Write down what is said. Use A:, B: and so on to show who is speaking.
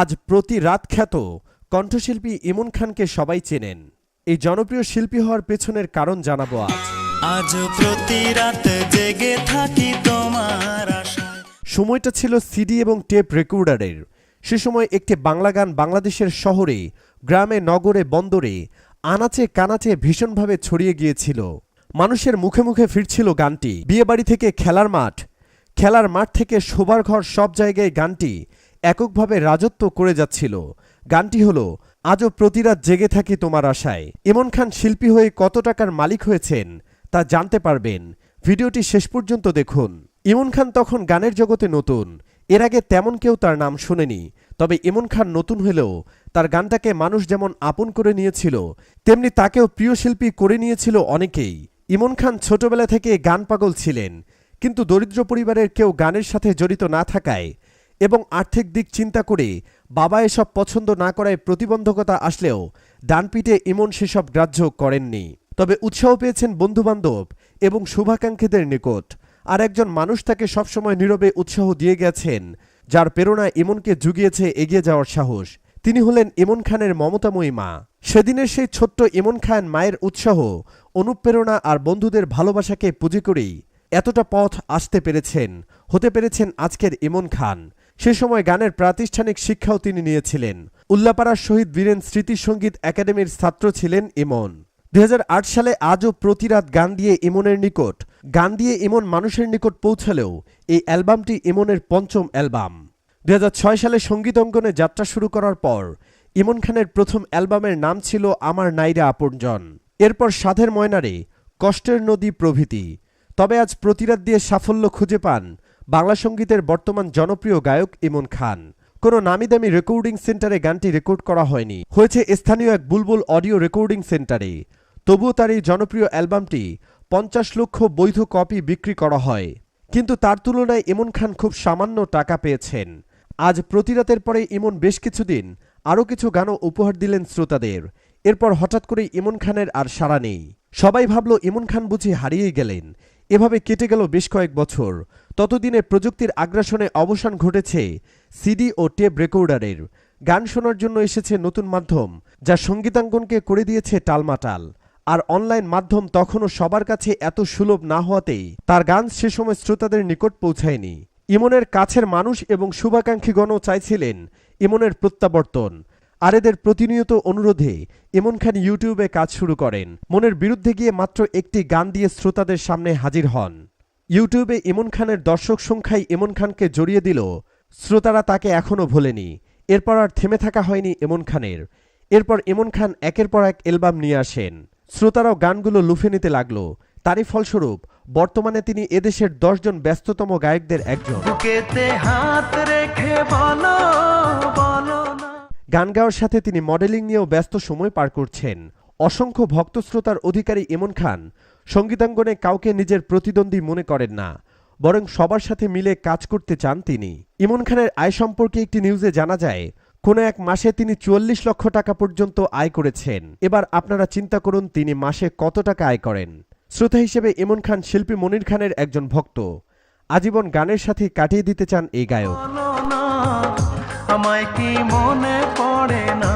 A: আজ প্রতি রাত খ্যাত কণ্ঠশিল্পী ইমন খানকে সবাই চেনেন। এই জনপ্রিয় শিল্পী হওয়ার পেছনের কারণ জানাব আজ।
B: আজ প্রতি রাত জেগে থাকি তোমার
A: সময়টা ছিল সিডি এবং টেপ রেকর্ডারের। সে সময় একটি বাংলা গান বাংলাদেশের শহরে গ্রামে নগরে বন্দরে আনাচে কানাচে ভীষণভাবে ছড়িয়ে গিয়েছিল। মানুষের মুখে মুখে ফিরছিল গানটি। বিয়েবাড়ি থেকে খেলার মাঠ খেলার মাঠ থেকে শোবার ঘর সব জায়গায় গানটি এককভাবে রাজত্ব করে যাচ্ছিল। গানটি হলো, আজও প্রতিরাত জেগে থাকি তোমার আশায়। ইমন খান শিল্পী হয়ে কত টাকার মালিক হয়েছেন, তা জানতে পারবেন। ভিডিওটি শেষ পর্যন্ত দেখুন। ইমন খান তখন গানের জগতে নতুন। এর আগে তেমন কেউ তার নাম শোনেনি। তবে ইমন খান নতুন হলেও তার গানটাকে মানুষ যেমন আপন করে নিয়েছিল, তেমনি তাকেও প্রিয় শিল্পী করে নিয়েছিল অনেকেই। ইমন খান ছোটবেলা থেকে গান পাগল ছিলেন। কিন্তু দরিদ্র পরিবারের কেউ গানের সাথে জড়িত না থাকায় এবং আর্থিক দিক চিন্তা করে বাবা এসব পছন্দ না করায় প্রতিবন্ধকতা আসলেও ডানপিটে ইমন সেসব গ্রাহ্য করেননি। তবে উৎসাহ পেয়েছেন বন্ধুবান্ধব এবং শুভাকাঙ্ক্ষীদের নিকট। আর একজন মানুষ তাকে সবসময় নীরবে উৎসাহ দিয়ে গেছেন, যার প্রেরণা ইমনকে জুগিয়েছে এগিয়ে যাওয়ার সাহস। তিনি হলেন ইমন খানের মমতাময়ী মা। সেদিনের সেই ছোট্ট ইমন খান মায়ের উৎসাহ, অনুপ্রেরণা আর বন্ধুদের ভালোবাসাকে পুঁজি করেই এতটা পথ আসতে পেরেছেন, হতে পেরেছেন আজকের ইমন খান। সে সময় গানের প্রাতিষ্ঠানিক শিক্ষাও তিনি নিয়েছিলেন। উল্লাপাড়ার শহীদ বীরেন স্মৃতি সংগীত একাডেমির ছাত্র ছিলেন ইমন। দু হাজার আট সালে আজও প্রতিরাত গান দিয়ে ইমনের নিকট, গান দিয়ে ইমন মানুষের নিকট পৌঁছালেও এই অ্যালবামটি ইমনের পঞ্চম অ্যালবাম। দু হাজার ছয় সালে সংগীত অঙ্গনে যাত্রা শুরু করার পর, ইমন খানের প্রথম অ্যালবামের নাম ছিল আমার নাইরা আপনজন। এরপর সাধের ময়নারে কষ্টের নদী প্রভৃতি। তবে আজ প্রতিরাত দিয়ে সাফল্য খুঁজে পান বাংলা সঙ্গীতের বর্তমান জনপ্রিয় গায়ক ইমন খান। কোনো নামি দামি রেকর্ডিং সেন্টারে গানটি রেকর্ড করা হয়নি। হয়েছে স্থানীয় এক বুলবুল অডিও রেকর্ডিং সেন্টারে। তবুও তার এই জনপ্রিয় অ্যালবামটি পঞ্চাশ লক্ষ বৈধ কপি বিক্রি করা হয়। কিন্তু তার তুলনায় ইমন খান খুব সামান্য টাকা পেয়েছেন। আজ প্রতিরাতের পরে ইমন বেশ কিছুদিন আরও কিছু গানও উপহার দিলেন শ্রোতাদের। এরপর হঠাৎ করেই ইমন খানের আর সাড়া নেই। সবাই ভাবল ইমন খান বুঝি হারিয়ে গেলেন। এভাবে কেটে গেল বেশ কয়েক বছর। ততদিনে প্রযুক্তির আগ্রাসনে অবসান ঘটেছে সিডি ও টেপ রেকর্ডারের। গান শোনার জন্য এসেছে নতুন মাধ্যম, যা সঙ্গীতাঙ্গনকে করে দিয়েছে টালমাটাল। আর অনলাইন মাধ্যম তখনও সবার কাছে এত সুলভ না হওয়াতেই তার গান সে সময় শ্রোতাদের নিকট পৌঁছায়নি। ইমনের কাছের মানুষ এবং শুভাকাঙ্ক্ষীগণও চাইছিলেন ইমনের প্রত্যাবর্তন। আর এদের প্রতিনিয়ত অনুরোধে ইমন খান ইউটিউবে কাজ শুরু করেন। মনের বিরুদ্ধে গিয়ে মাত্র একটি গান দিয়ে শ্রোতাদের সামনে হাজির হন। ইউটিউবে ইমন খানের দর্শক সংখ্যায় ইমন খানকে জড়িয়ে দিল, শ্রোতারা তাকে এখনও ভোলেনি। এরপর আর থেমে থাকা হয়নি ইমন খানের এরপর ইমন খান একের পর এক অ্যালবাম নিয়ে আসেন। শ্রোতারাও গানগুলো লুফে নিতে লাগল। তারই ফলস্বরূপ, বর্তমানে তিনি এদেশের দশজন ব্যস্ততম গায়কদের একজন।
B: হাত রেখে বলো
A: গান গাওয়ার সাথে তিনি মডেলিং নিয়েও ব্যস্ত সময় পার করছেন। অসংখ্য ভক্ত শ্রোতার অধিকারী ইমন খান, সঙ্গীতাঙ্গনে কাউকে নিজের প্রতিদ্বন্দ্বী মনে করেন না, বরং সবার সাথে মিলে কাজ করতে চান তিনি। ইমন খানের আয় সম্পর্কে একটি নিউজে জানা যায়, কোনো এক মাসে তিনি চুয়াল্লিশ লক্ষ টাকা পর্যন্ত আয় করেছেন। এবার আপনারা চিন্তা করুন তিনি মাসে কত টাকা আয় করেন। শ্রোতা হিসেবে ইমন খান শিল্পী মনির খানের একজন ভক্ত। আজীবন গানের সাথে কাটিয়ে দিতে চান এই গায়ক।
B: আমায় পড়ে না।